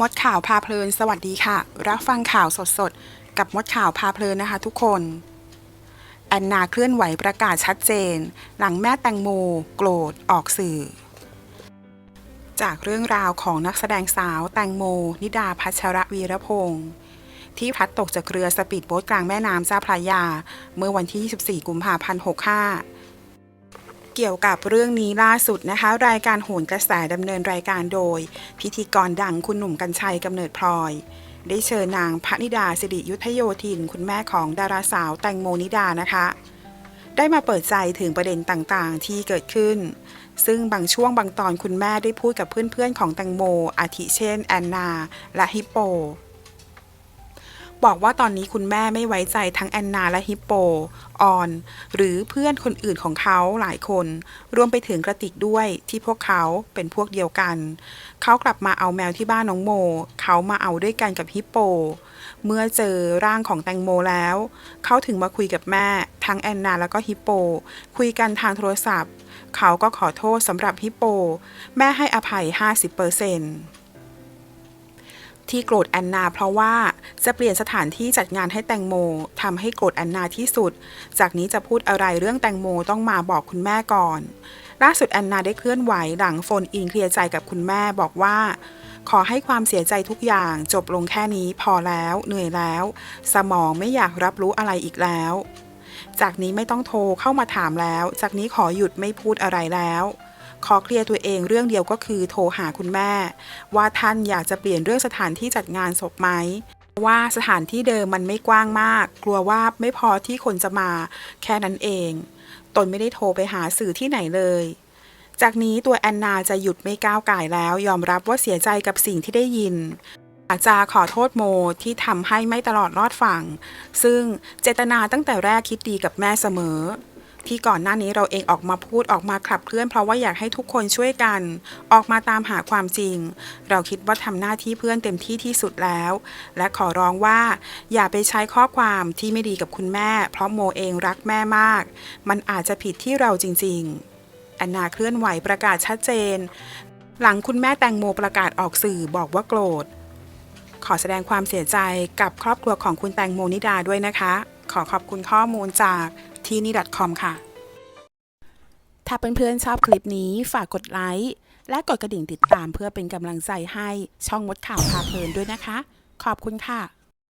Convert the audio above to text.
มดข่าวพาเพลิน สวัสดีค่ะ รับฟังข่าวสดๆ กับมดข่าวพาเพลินนะคะทุกคน แอนนาเคลื่อนไหวประกาศชัดเจน หลังแม่แตงโม โกรธออกสื่อ จากเรื่องราวของนักแสดงสาวแตงโม นิดาพัชรวีรพงศ์ที่พลัดตกจากเรือสปีดโบ๊ทกลางแม่น้ำเจ้าพระยา เมื่อวันที่ 24 กุมภาพันธ์ 65 เกี่ยวกับเรื่องนี้ล่าสุดนะคะ รายการโหนกระแสดำเนินรายการโดย พิธีกรดังคุณหนุ่มกัญชัยกำเนิดพลอย ได้เชิญนางพระนิดาสิริยุทธโยธิน คุณแม่ของดาราสาวแตงโมนิดานะคะ ได้มาเปิดใจถึงประเด็นต่างๆที่เกิดขึ้น ซึ่งบางช่วงบางตอนคุณแม่ได้พูดกับเพื่อนๆของแตงโม อาทิเช่น แอนนา และฮิปโป บอกว่าตอนนี้คุณแม่ไม่ไว้ใจทั้งแอนนาและฮิปโป ออน หรือเพื่อนคนอื่นของเขาหลายคน รวมไปถึงกระติกด้วยที่พวกเขาเป็นพวกเดียวกัน เขากลับมาเอาแมวที่บ้านน้องโม เขามาเอาด้วยกันกับฮิปโป เมื่อเจอร่างของแตงโมแล้ว เขาถึงมาคุยกับแม่ ทั้งแอนนาแล้วก็ฮิปโป คุยกันทางโทรศัพท์ เขาก็ขอโทษสำหรับฮิปโป แม่ให้อภัย 50% ที่โกรธแอนนาเพราะว่าจะเปลี่ยนสถานที่จัดงานให้แตงโมทำให้โกรธแอนนาที่สุด จากนี้จะพูดอะไรเรื่องแตงโมต้องมาบอกคุณแม่ก่อน ล่าสุดแอนนาได้เคลื่อนไหวหลังโฟนอินเคลียร์ใจกับคุณแม่บอกว่า ขอให้ความเสียใจทุกอย่างจบลงแค่นี้พอแล้วเหนื่อยแล้ว สมองไม่อยากรับรู้อะไรอีกแล้ว จากนี้ไม่ต้องโทรเข้ามาถามแล้ว จากนี้ขอหยุดไม่พูดอะไรแล้ว ขอเคลียร์ตัวเองเรื่องเดียวก็คือโทรหาคุณแม่ ว่าท่านอยากจะเปลี่ยนเรื่องสถานที่จัดงานศพไหมว่าสถานที่เดิมมันไม่กว้างมาก กลัวว่าไม่พอที่คนจะมาแค่นั้นเอง ตนไม่ได้โทรไปหาสื่อที่ไหนเลย จากนี้ตัวแอนนาจะหยุดไม่ก้าวไก่แล้ว ยอมรับว่าเสียใจกับสิ่งที่ได้ยินอากจะขอโทษโมที่ทำให้ไม่ตลอดรอดฝั่ง ซึ่งเจตนาตั้งแต่แรกคิดดีกับแม่เสมอ ที่ก่อนหน้านี้เราเองออกมาพูดออกมาขับเคลื่อนเพราะว่าอยากให้ทุกคนช่วยกัน ออกมาตามหาความจริง เราคิดว่าทำหน้าที่เพื่อนเต็มที่ที่สุดแล้ว และขอร้องว่าอย่าไปใช้ข้อความที่ไม่ดีกับคุณแม่ เพราะโมเองรักแม่มาก มันอาจจะผิดที่เราจริงๆแอนนาเคลื่อนไหวประกาศชัดเจน หลังคุณแม่แตงโมประกาศออกสื่อบอกว่าโกรธขอแสดงความเสียใจกับครอบครัวของคุณแตงโมนิดาด้วยนะคะ ขอขอบคุณข้อมูลจาก ที่นี่ .com ค่ะ ถ้าเพื่อนๆชอบคลิปนี้ฝากกดไลค์และกดกระดิ่งติดตามเพื่อเป็นกำลังใจให้ช่องมดข่าวพาเพลินด้วยนะคะ ขอบคุณค่ะ